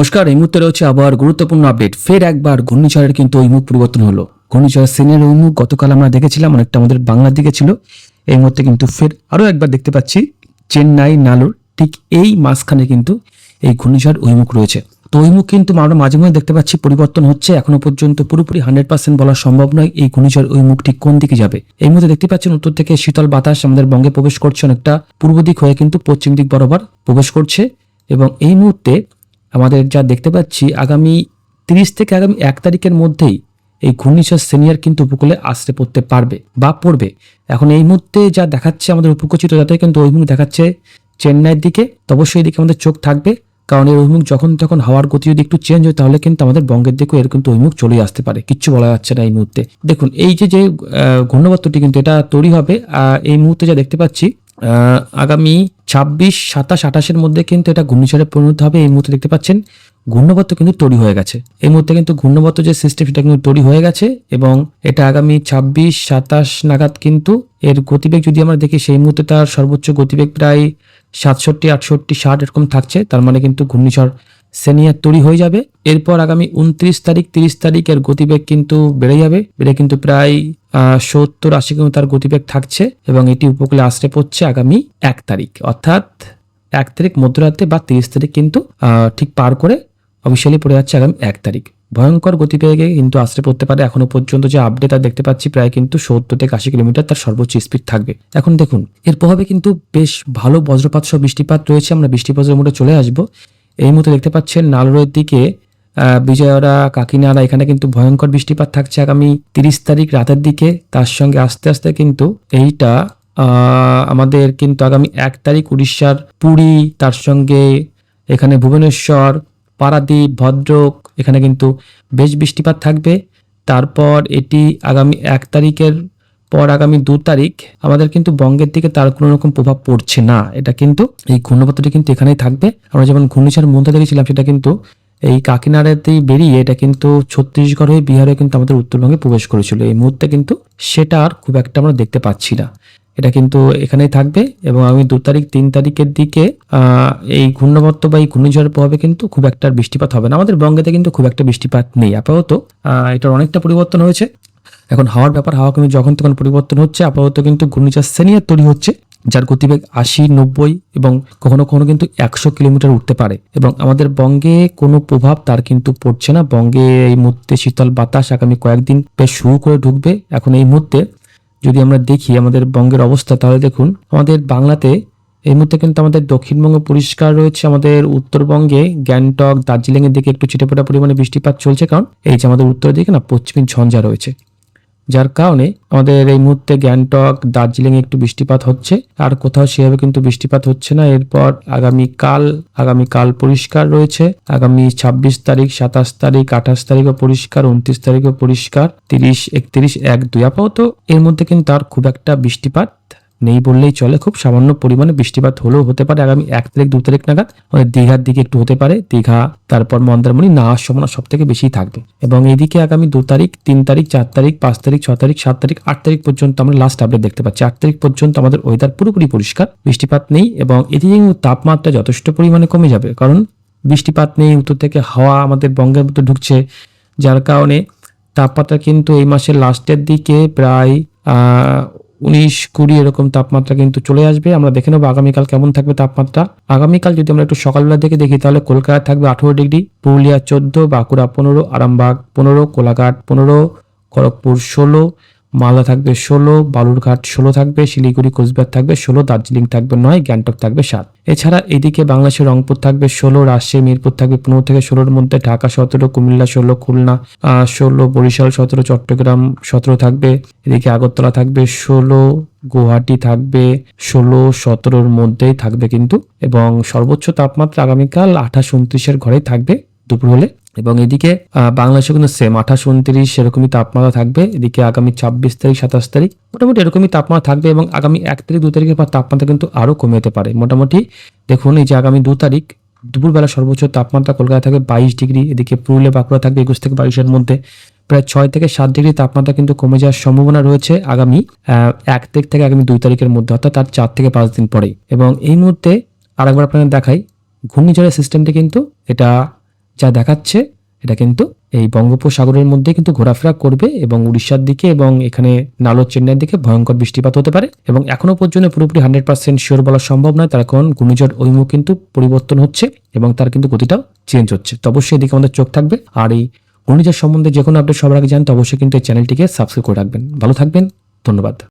নমস্কার, এই মুহূর্তে রয়েছে আবার গুরুত্বপূর্ণ আপডেট। ফের একবার ঘূর্ণিঝড়ের কিন্তু মুখ পরিবর্তন হলো। ঘূর্ণিঝড়ের সিনের মুখ গতকাল আমরা দেখেছিলাম, অনেকটা আমাদের বাংলার দিকে ছিল। এই মুহূর্তে কিন্তু ফের আরও একবার দেখতে পাচ্ছি, চেন্নাই, নালুর, ঠিক এই মাঝখানে কিন্তু এই ঘূর্ণিঝড় মুখ রয়েছে। তো মুখ কিন্তু আমরা মাঝে মাঝে দেখতে পাচ্ছি পরিবর্তন হচ্ছে, এখনও পর্যন্ত পুরোপুরি হান্ড্রেড পার্সেন্ট বলা সম্ভব নয় এই ঘূর্ণিঝড় মুখ ঠিক কোন দিকে যাবে। এই মুহূর্তে দেখতে পাচ্ছেন, উত্তর থেকে শীতল বাতাস আমাদের বঙ্গে প্রবেশ করছে অনেকটা পূর্ব দিক হয়ে কিন্তু পশ্চিম দিক বরাবর প্রবেশ করছে এবং এই মুহূর্তে আমাদের যা দেখতে পাচ্ছি, আগামী তিরিশ থেকে আগামী এক তারিখের মধ্যেই এই ঘূর্ণিঝড় সিনিয়র কিন্তু উপকূলে আশ্রে পড়তে পারবে বা পড়বে। এখন এই মুহূর্তে যা দেখাচ্ছে আমাদের উপকূচিত যাতে কিন্তু অভিমুখ দেখাচ্ছে চেন্নাইয়ের দিকে। অবশ্যই এদিকে আমাদের চোখ থাকবে, কারণ এর অভিমুখ যখন তখন হাওয়ার গতি যদি একটু চেঞ্জ হয়, তাহলে কিন্তু আমাদের বঙ্গের দিকেও এর কিন্তু অভিমুখ চলে আসতে পারে। কিচ্ছু বলা যাচ্ছে না এই মুহূর্তে। দেখুন, এই যে যে ঘূর্ণাবর্তটি কিন্তু এটা তৈরি হবে এই মুহূর্তে যা দেখতে পাচ্ছি আগামী ছাব্বিশ, সাতাশ, আঠাশের মধ্যে কিন্তু এটা ঘূর্ণিঝড়ে পরিণত হবে। এই মুহূর্তে দেখতে পাচ্ছেন ঘূর্ণবত্ত কিন্তু তৈরি হয়ে গেছে। এই মুহূর্তে কিন্তু ঘূর্ণবত্ত যে সিস্টেম সেটা কিন্তু তৈরি হয়ে গেছে এবং এটা আগামী ছাব্বিশ, সাতাশ নাগাদ কিন্তু এর গতিবেগ যদি আমরা দেখি, সেই মুহূর্তে তার সর্বোচ্চ গতিবেগ প্রায় সাতষট্টি, আটষট্টি, ষাট এরকম থাকছে। তার মানে কিন্তু ঘূর্ণিঝড় সেনিয়ার তৈরি হয়ে যাবে। এরপর আগামী উনত্রিশ তারিখ, তিরিশ তারিখ এর গতিবেগ কিন্তু বেড়ে যাবে। বেড়ে কিন্তু প্রায় সত্তর আশি কিলোমিটার গতিবেগ থাকছে এবং এটি উপকূলে আশ্রে পড়ছে আগামী এক তারিখ। অর্থাৎ এক তারিখ মধ্যরাতে বা তিরিশ তারিখ কিন্তু ঠিক পার করে অফিসিয়ালি পড়ে যাচ্ছে আগামী এক তারিখ। ভয়ঙ্কর গতিবেগে কিন্তু আশ্রে পড়তে পারে। এখনও পর্যন্ত যে আপডেট আর দেখতে পাচ্ছি প্রায় কিন্তু সত্তর থেকে আশি কিলোমিটার তার সর্বোচ্চ স্পিড থাকবে। এখন দেখুন, এর প্রভাবে কিন্তু বেশ ভালো বজ্রপাত সহ বৃষ্টিপাত রয়েছে। আমরা বৃষ্টিপাতের মোড়ে চলে আসব। এই মুহূর্তে দেখতে পাচ্ছেন নালোরের দিকে বিজয়ওয়াড়া কাকিনাড়া, এখানে কিন্তু ভয়ঙ্কর বৃষ্টিপাত থাকছে আগামী তিরিশ তারিখ রাতের দিকে। তার সঙ্গে আস্তে আস্তে কিন্তু এইটা আমাদের কিন্তু আগামী এক তারিখ উড়িষ্যার পুরী, তার সঙ্গে এখানে ভুবনেশ্বর, পারাদ্বীপ, ভদ্রক, এখানে কিন্তু বেশ বৃষ্টিপাত থাকবে। তারপর এটি আগামী এক তারিখের পর আগামী দু তারিখ আমাদের কিন্তু বঙ্গের দিকে তার কোনো রকম প্রভাব পড়ছে না। এটা কিন্তু এই ঘূর্ণপত্রটি কিন্তু এখানেই থাকবে। আমরা যেমন ঘূর্ণিঝড়ের মধ্যে দেখেছিলাম, সেটা কিন্তু এই কাকিনাড়াতেই বেরিয়ে এটা কিন্তু ছত্তিশগড় হয়ে বিহারে কিন্তু আমাদের উত্তরবঙ্গে প্রবেশ করেছিল। এই মুহূর্তে কিন্তু সেটা আর খুব একটা আমরা দেখতে পাচ্ছি না। এটা কিন্তু এখানেই থাকবে এবং আমি দু তারিখ, তিন তারিখের দিকে এই ঘূর্ণবর্ত বা এই ঘূর্ণিঝড়ের প্রভাবে কিন্তু খুব একটা বৃষ্টিপাত হবে না। আমাদের বঙ্গেতে কিন্তু খুব একটা বৃষ্টিপাত নেই। আপাতত এটার অনেকটা পরিবর্তন হয়েছে। এখন হাওয়ার ব্যাপার, হাওয়া কিন্তু যখন তখন পরিবর্তন হচ্ছে, আপাতত কিন্তু ঘূর্ণিঝড় সেনিয়ার তৈরি হচ্ছে, যার গতিবেগ আশি, নব্বই এবং কখনো কখনো কিন্তু একশো কিলোমিটার উঠতে পারে। এবং আমাদের বঙ্গে কোনো প্রভাব তার কিন্তু পড়ছে না। বঙ্গে এই মুহূর্তে শীতল বাতাস আগামী কয়েকদিন বেশ শুরু করে ঢুকবে। এখন এই মুহূর্তে যদি আমরা দেখি আমাদের বঙ্গের অবস্থা, তাহলে দেখুন, আমাদের বাংলাতে এই মুহূর্তে কিন্তু আমাদের দক্ষিণবঙ্গ পরিষ্কার রয়েছে। আমাদের উত্তরবঙ্গে গ্যাংটক দার্জিলিং এর দিকে একটু ছিটেফোঁটা পরিমাণে বৃষ্টিপাত চলছে। কারণ এই যে আমাদের উত্তরের দিকে না, পশ্চিমী ঝঞ্ঝা রয়েছে। যার কারণে আমাদের এই মুহূর্তে গ্যাংটক, দার্জিলিং একটু বৃষ্টিপাত হচ্ছে। আর কোথাও সেভাবে কিন্তু বৃষ্টিপাত হচ্ছে না। এরপর আগামী কাল আগামী কাল পরিষ্কার রয়েছে। আগামী ছাব্বিশ তারিখ, সাতাশ তারিখ, আঠাশ তারিখও পরিষ্কার, উনত্রিশ তারিখও পরিষ্কার, তিরিশ, একত্রিশ, এক দুই। আপাতত এর মধ্যে কিন্তু তার খুব একটা বৃষ্টিপাত নেই বললেই চলে। খুব সামান্য পরিমাণে বৃষ্টিপাত হলেও হতে পারে আগামী এক তারিখ, দু তারিখ নাগাদ। আমাদের দীঘার দিকে একটু হতে পারে। দীঘা, তারপর মন্দারমণি না হওয়ার সম্ভাবনা সব থেকে বেশি থাকবে। এবং এদিকে আগামী দু তারিখ, তিন তারিখ, চার তারিখ, পাঁচ তারিখ ছ তারিখ, সাত তারিখ, আট তারিখ পর্যন্ত আমরা লাস্ট আপডেট দেখতে পাচ্ছি। আট তারিখ পর্যন্ত আমাদের ওয়েদার পুরোপুরি পরিষ্কার, বৃষ্টিপাত নেই এবং এদিকে তাপমাত্রা যথেষ্ট পরিমাণে কমে যাবে। কারণ বৃষ্টিপাত নেই, উত্তর থেকে হাওয়া আমাদের বঙ্গের মধ্যে ঢুকছে। যার কারণে তাপমাত্রা কিন্তু এই মাসের লাস্টের দিকে প্রায় উনিশ কুড়ি এরকম তাপমাত্রা কিন্তু চলে আসবে। আমরা দেখে নেব আগামীকাল কেমন থাকবে তাপমাত্রা। আগামীকাল যদি আমরা একটু সকালবেলা থেকে দেখি, তাহলে কলকাতা থাকবে আঠেরো ডিগ্রি, পুরুলিয়া চোদ্দ, বাঁকুড়া পনেরো, আরামবাগ পনেরো, কোলাঘাট পনেরো, খড়গপুর ষোলো মালদা থাকবে ষোলো, বালুরঘাট ষোলো থাকবে, শিলিগুড়ি কোচবিহার থাকবে ষোলো, দার্জিলিং থাকবে নয়, গ্যাংটক থাকবে সাত। এছাড়া এদিকে বাংলাদেশের রংপুর থাকবে ষোলো, রাজশাহী, মিরপুর থাকবে পনেরো থেকে ষোলোর মধ্যে, ঢাকা সতেরো, কুমিল্লা ষোলো, খুলনা ষোলো, বরিশাল সতেরো, চট্টগ্রাম সতেরো থাকবে। এদিকে আগরতলা থাকবে ষোলো, গুয়াহাটি থাকবে ষোলো, সতেরোর মধ্যেই থাকবে কিন্তু। এবং সর্বোচ্চ তাপমাত্রা আগামীকাল আঠাশ, উনত্রিশের ঘরেই থাকবে। দুপুর হলে এবং এদিকে বাংলাদেশে কিন্তু সেম আঠাশ, উনত্রিশ সেরকমই তাপমাত্রা থাকবে। এদিকে আগামী ছাব্বিশ তারিখ, সাতাশ তারিখ, মোটামুটি এরকমই তাপমাত্রা থাকবে এবং আগামী এক তারিখ, দু তারিখের পর তাপমাত্রা কিন্তু আরও কমে যেতে পারে। মোটামুটি দেখুন, এই যে আগামী দু তারিখ, দুপুরবেলা সর্বোচ্চ তাপমাত্রা কলকাতা থাকবে বাইশ ডিগ্রি, এদিকে পুরুলিয়া, বাঁকুড়া থাকবে একুশ থেকে বাইশের মধ্যে। প্রায় ছয় থেকে সাত ডিগ্রি তাপমাত্রা কিন্তু কমে যাওয়ার সম্ভাবনা রয়েছে আগামী এক তারিখ থেকে আগামী দুই তারিখের মধ্যে, অর্থাৎ তার চার থেকে পাঁচ দিন পরে এবং এই মুহূর্তে আরেকবার আপনাদের দেখাই, ঘূর্ণিঝড়ের সিস্টেমটি কিন্তু এটা যা দেখাচ্ছে, এটা কিন্তু এই বঙ্গোপসাগরের মধ্যে কিন্তু ঘোরাফেরা করবে এবং উড়িষ্যার দিকে এবং এখানে নালো চেন্নাইয়ের দিকে ভয়ঙ্কর বৃষ্টিপাত হতে পারে এবং এখনও পর্যন্ত পুরোপুরি হান্ড্রেড পার্সেন্ট শিওর বলা সম্ভব নয়। তার কারণ ঘূর্ণিঝড় অভিমুখ কিন্তু পরিবর্তন হচ্ছে এবং তার কিন্তু গতিটাও চেঞ্জ হচ্ছে। তো অবশ্যই এদিকে আমাদের চোখ থাকবে আর এই ঘূর্ণিঝড় সম্বন্ধে যে কোনো আপডেট সবার আগে জানতে অবশ্যই কিন্তু এই চ্যানেলটিকে সাবস্ক্রাইব করে রাখবেন। ভালো থাকবেন, ধন্যবাদ।